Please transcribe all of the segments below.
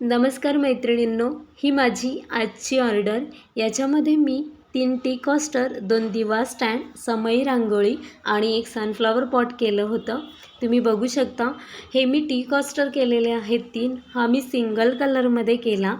नमस्कार मैत्रिणींनो ही माझी आजची ऑर्डर. याच्यामध्ये मी तीन टी कॉस्टर दोन दिवा स्टँड समई रांगोळी आणि एक सनफ्लॉवर पॉट केलं होतं. तुम्ही बघू शकता हे मी टी कॉस्टर केलेले आहेत तीन. हा मी सिंगल कलरमध्ये केला.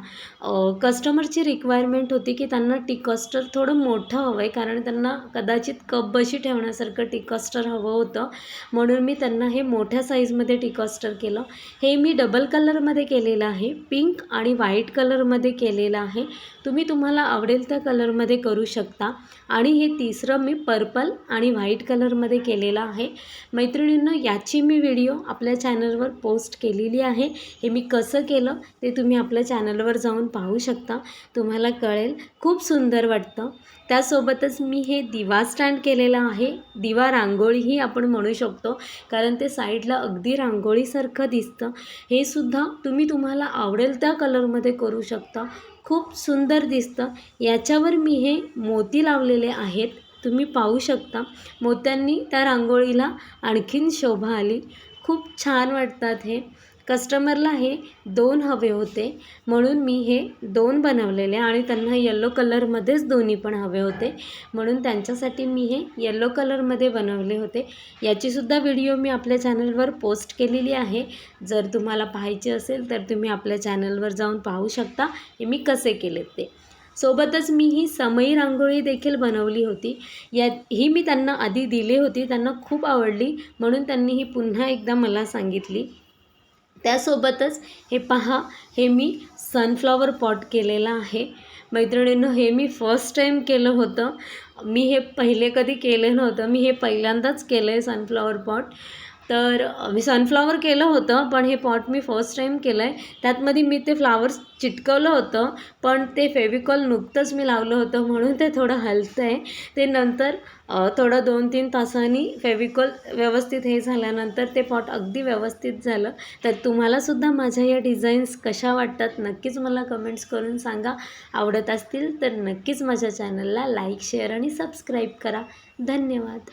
कस्टमरची रिक्वायरमेंट होती की त्यांना टी कॉस्टर थोडं मोठं हवं आहे कारण त्यांना कदाचित कप बशी ठेवण्यासारखं टी कॉस्टर हवं होतं. म्हणून मी त्यांना हे मोठ्या साईजमध्ये टी कॉस्टर केलं. हे मी डबल कलरमध्ये केलेलं आहे. पिंक आणि व्हाईट कलरमध्ये केलेलं आहे. तुम्ही तुम्हाला आवडेल त्या कलरमध्ये करू शकता. आणि हे तिसरं मी पर्पल आणि व्हाईट कलरमध्ये केलेलं आहे. मैत्रिणींनो याची मी व्हिडिओ आपल्या चॅनलवर पोस्ट केलेली आहे. हे मी कसं केलं ते तुम्ही आपल्या चॅनलवर जाऊन पाहू शकता. तुम्हाला कळेल खूप सुंदर वाटतं. त्यासोबतच मी हे दिवा स्टँड केलेलं आहे. दिवा रांगोळीही आपण म्हणू शकतो कारण ते साईडला अगदी रांगोळीसारखं दिसतं. हे सुद्धा तुम्ही तुम्हाला आवडेल त्या कलरमध्ये करू शकता. खूप सुंदर दिसतं. याच्यावर मी हे मोती लावलेले आहेत. तुम्ही पाहू शकता. मोत्यांनी त्या रांगोळीला आणखीन शोभा आली. खूप छान वाटतात हे. कस्टमरला हे दोन हवे होते. म्हणून मी हे दोन बनवलेले आणि त्यांना येलो कलरमध्येच दोन्ही पण हवे होते. म्हणून त्यांच्यासाठी मी हे यल्लो कलरमध्ये बनवले होते. याचीसुद्धा व्हिडिओ मी आपल्या चॅनलवर पोस्ट केलेली आहे. जर तुम्हाला पाहायची असेल तर तुम्ही आपल्या चॅनलवर जाऊन पाहू शकता हे मी कसे केलेत ते. सोबतच मी ही समई रांगोळी देखील बनवली होती. या ही मी त्यांना आधी दिली होती. त्यांना खूप आवडली. म्हणून त्यांनी ही पुन्हा एकदा मला सांगितली. त्यासोबतच हे पहा हे मी सनफ्लॉवर पॉट केलेलं आहे. मैत्रिणींनो हे मी फर्स्ट टाईम केलं होतं. मी हे पहिले कधी केलं नव्हतं. मी हे पहिल्यांदाच केलं आहे सनफ्लॉवर पॉट तर मी सनफ्लॉवर केलं होतं पण हे पॉट मी फर्स्ट टाईम केलं आहे त्यातमध्ये मी ते फ्लावर्स चिटकवलं होतं पण ते फेविकॉल नुकतंच मी लावलं होतं म्हणून ते थोडं हलतं आहे ते नंतर थोडं दोन तीन तासांनी फेविकॉल व्यवस्थित हे झाल्यानंतर ते पॉट अगदी व्यवस्थित झालं. तर तुम्हालासुद्धा माझ्या या डिझाईन्स कशा वाटतात नक्कीच मला कमेंट्स करून सांगा. आवडत असतील तर नक्कीच माझ्या चॅनलला लाईक शेअर आणि सबस्क्राईब करा. धन्यवाद.